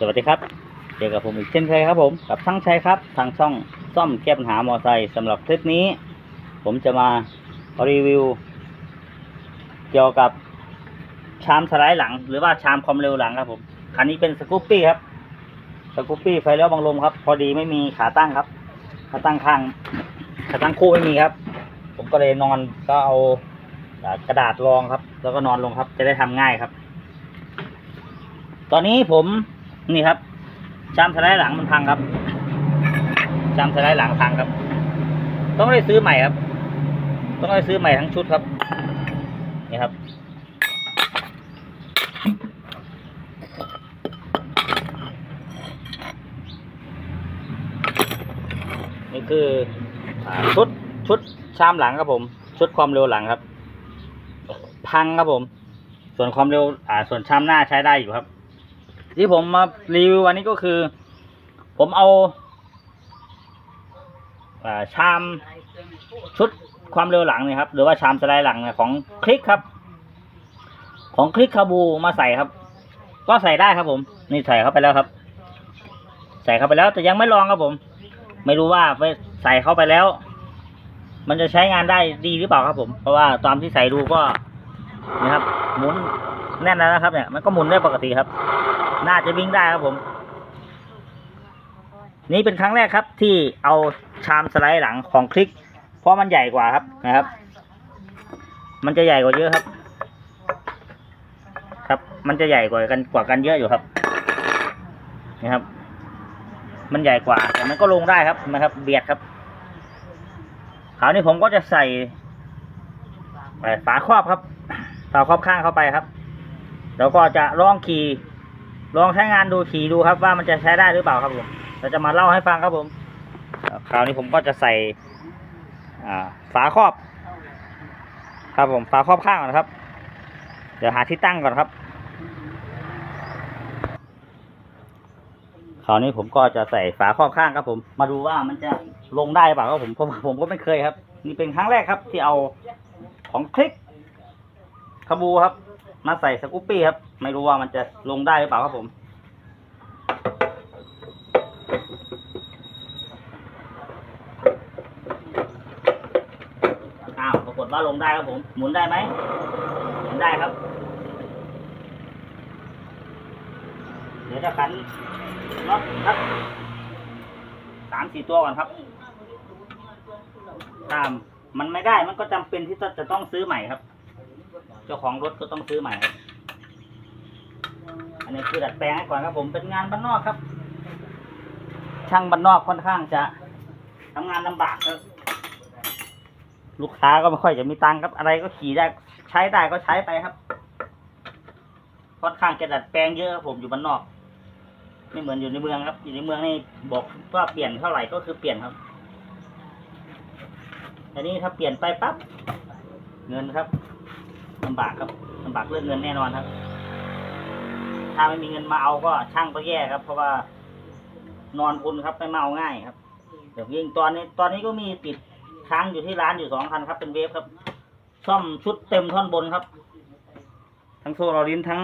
สวัสดีครับ เจอกับผมอีกเช่นเคยครับผมกับช่างชัยครับ ทางช่องซ่อมแก้ปัญหามอไซค์สำหรับคลิปนี้ ผมจะมารีวิว เกี่ยวกับชามสไลด์หลัง หรือว่าชามความเร็วหลังครับผมคันนี้เป็นสกูปปี้ครับสกูปปี้ไฟเลี้ยวบังลมครับ พอดีไม่มีขาตั้งครับขาตั้งข้างขาตั้งคู่ไม่มีครับ ผมก็เลยนอนก็เอาอ่ากระดาษรองครับ แล้วก็นอนลงครับ จะได้ทำง่ายครับ ตอนนี้ผม นี่ครับชามสไลด์หลังมันพังครับชามสไลด์หลังพังครับ ต้องได้ซื้อใหม่ครับ ต้องได้ซื้อใหม่ทั้งชุดครับ นี่ครับนี่คือชุดชุดชามหลังครับผม ชุดความเร็วหลังครับ พังครับผม ส่วนความเร็วอ่าส่วนชามหน้าใช้ได้อยู่ครับ ที่ผมมารีวิววันนี้ก็คือ ผมเอาชามชุดความเร็วหลังนี่ครับ หรือว่าชามสไลด์หลังของคลิกครับ ของคลิกคาบูมาใส่ครับ ก็ใส่ได้ครับ ผม นี่ใส่เข้าไปแล้วครับ ใส่เข้าไปแล้วแต่ยังไม่ลองครับผม ไม่รู้ว่าไปใส่เข้าไปแล้ว มันจะใช้งานได้ดีหรือเปล่าครับ ผม เพราะว่าตามที่ใส่ดูก็นะครับ หมุนแน่นแล้วนะครับ เนี่ยมันก็หมุนได้ปกติครับ น่าจะวิ่งได้ครับผม นี่เป็นครั้งแรกครับที่เอาชามสไลด์หลังของคลิก เพราะมันใหญ่กว่าครับนะครับ มันจะใหญ่กว่าเยอะครับ ครับ มันจะใหญ่กว่ากันกว่ากันเยอะอยู่ครับนะครับ มันใหญ่กว่าแต่มันก็ลงได้ครับนะครับ เบียดครับคราวนี้ผมก็จะใส่ฝาครอบครับฝาครอบข้างเข้าไปครับ แล้วก็จะล่องขี่ ลองใช้งานดูขี่ดูครับว่ามันจะใช้ได้หรือเปล่าครับผมเราจะมาเล่าให้ฟังครับผมคราวนี้ผมก็จะใส่อ่าฝาครอบ ครับผมฝาครอบข้างก่อนครับ เดี๋ยวหาที่ตั้งก่อนครับคราวนี้ผมก็จะใส่ฝาครอบข้างครับผม มาดูว่ามันจะลงได้เปล่าครับผมเพราะผมก็ไม่เคยครับ นี่เป็นครั้งแรกครับที่เอาของคลิกขบูครับ มาใส่สกูปปี้ครับ ไม่รู้ว่ามันจะลงได้หรือเปล่าครับผม อ้าว ปรากฏว่าลงได้ครับผม หมุนได้ไหมหมุนได้ครับ เดี๋ยวจะขันน็อตครับสามสี่ตัวก่อนครับ ตาม มันไม่ได้ มันก็จำเป็นที่จะต้องซื้อใหม่ครับ เจ้าของรถก็ต้องซื้อใหม่ครับอันนี้คือดัดแปลงให้ก่อนครับผมเป็นงานบ้านนอกครับ ช่างบ้านนอกค่อนข้างจะทำงานลำบากครับ ลูกค้าก็ไม่ค่อยจะมีตังค์ครับ อะไรก็ขี่ได้ใช้ได้ก็ใช้ไปครับ ค่อนข้างจะดัดแปลงเยอะครับผมอยู่บ้านนอก ไม่เหมือนอยู่ในเมืองครับ อยู่ในเมืองนี่บอกว่าเปลี่ยนเท่าไหร่ก็คือเปลี่ยนครับแต่นี่ถ้าเปลี่ยนไปปั๊บเงินครับ ลำบากครับลำบากเรื่องเงินแน่นอนครับ ถ้าไม่มีเงินมาเอาก็ช่างก็แย่ครับ เพราะว่านอนคุณครับไม่มาเอาง่ายครับเดี๋ยวยิ่งตอนนี้ ตอนนี้ก็มีติดค้างอยู่ที่ร้านอยู่สองคันครับ เป็นเวฟครับ ซ่อมชุดเต็มท่อนบนครับ ทั้งโซ่รอลิ้นทั้ง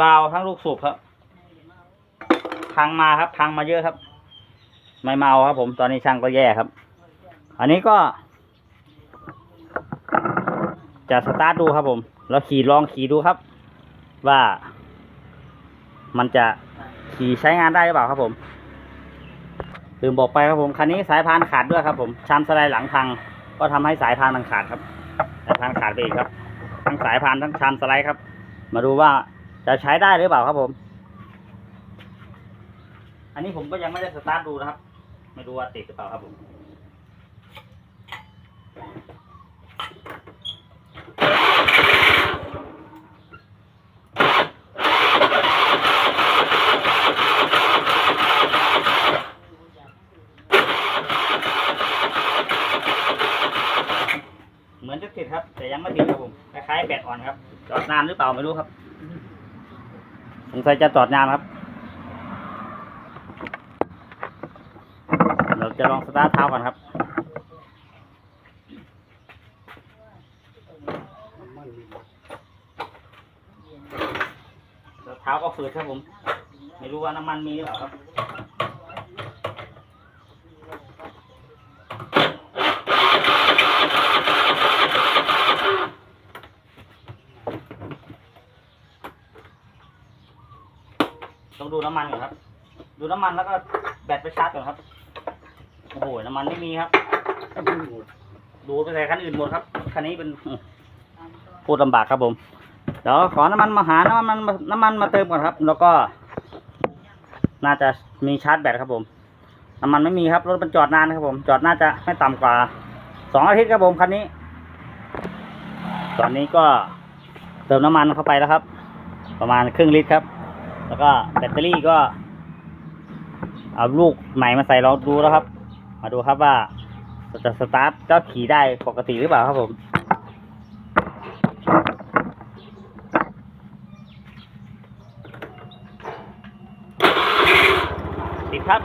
วาล์วทั้งลูกสูบครับพังมาครับพังมาเยอะครับ ไม่เมาครับ ผมตอนนี้ช่างก็แย่ครับ อันนี้ก็ จะสตาร์ทดูครับผมแล้วขี่ลองขี่ดูครับ ว่า มันจะขี่ใช้งานได้หรือเปล่าครับผมลืมบอกไปครับผมคันนี้สายพานขาดด้วยครับผมชามสไลด์หลังพัง ก็ทำให้สายพานมันขาดครับสายพานขาดไปอีกครับ ทั้งสายพานทั้งชามสไลด์ครับ มาดูว่าจะใช้ได้หรือเปล่าครับผม อันนี้ผมก็ยังไม่ได้สตาร์ทดูนะครับ ไม่รู้ว่าติดหรือเปล่าครับผม เหมือนจะติดครับ แต่ยังไม่ติดครับผม คล้ายๆแบตอ่อนครับ จอดนานหรือเปล่าไม่รู้ครับสงสัยจะจอดนานครับ เราจะลองสตาร์ทเท้าก่อนครับเท้าก็ฝืดครับผม ไม่รู้ว่าน้ำมันมีหรือเปล่าครับ ต้องดูน้ำมันก่อนครับ ดูน้ำมันแล้วก็แบตไปชาร์จก่อนครับ โอ้โห น้ำมันไม่มีครับ ดูไปใส่คันอื่นหมดครับ คันนี้เป็นพูดลำบากครับผม เดี๋ยวขอน้ำมันมาหา น้ำมันน้ำมันมาเติมก่อนครับ แล้วก็ น่าจะมีชาร์จแบตครับผม น้ำมันไม่มีครับ รถมันจอดนานนะครับผม จอดน่าจะไม่ต่ำกว่าสองอาทิตย์ครับผมคันนี้ ตอนนี้ก็เติมน้ำมันเข้าไปแล้วครับ ประมาณครึ่งลิตรครับ แล้วก็แบตเตอรี่ก็ เอาลูกใหม่มาใส่ลองดูแล้วครับ มาดูครับว่าจะสตาร์ทก็ขี่ได้ปกติหรือเปล่าครับผมติดครับ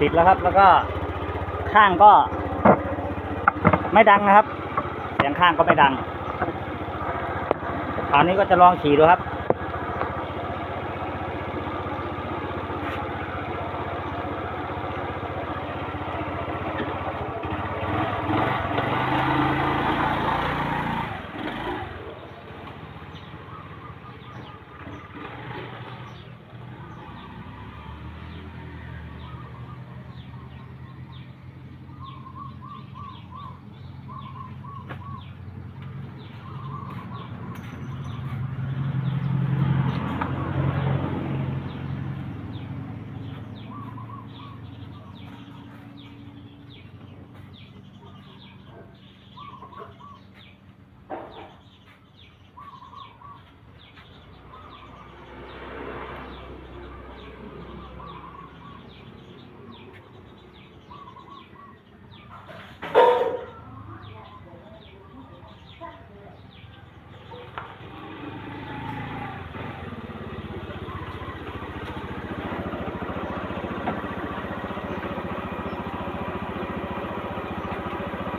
ติดแล้วครับ แล้วก็ข้างก็ ไม่ดังนะครับ เสียงข้างก็ไม่ดัง คราวนี้ก็จะลองขี่ดูครับ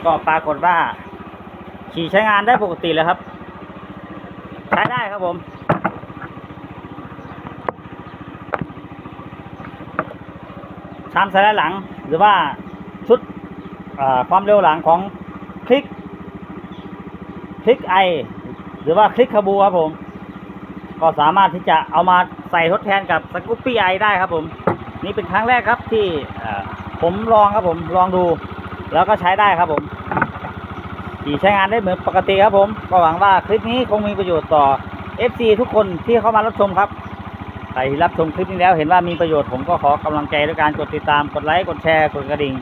ก็ปรากฏว่า ขี่ใช้งานได้ปกติเลยครับใช้ได้ครับผม ชามสไลด์หลังหรือว่าชุดความเร็วหลังของคลิก คลิกไอหรือว่าคลิกคาบูครับผม ก็สามารถที่จะเอามาใส่ทดแทนกับสกูปปี้ไอได้ครับผม นี่เป็นครั้งแรกครับที่ผมลองครับผมลองดู แล้วก็ใช้ได้ครับผมขี่ใช้งานได้เหมือนปกติครับผม ก็หวังว่าคลิปนี้คงมีประโยชน์ต่อ FC ทุกคนที่เข้ามารับชมครับใครที่รับชมคลิปนี้แล้วเห็นว่ามีประโยชน์ผมก็ขอกำลังใจด้วยการกดติดตามกดไลค์กดแชร์กดกระดิ่ง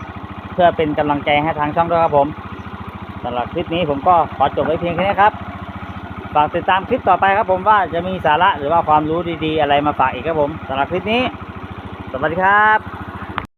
เพื่อเป็นกำลังใจให้ทางช่องด้วยครับผมสำหรับคลิปนี้ผมก็ขอจบไว้เพียงแค่นี้ครับฝากติดตามคลิปต่อไปครับผมว่าจะมีสาระหรือว่าความรู้ดีๆ อะไรมาฝากอีกครับผมสำหรับคลิปนี้ สวัสดีครับ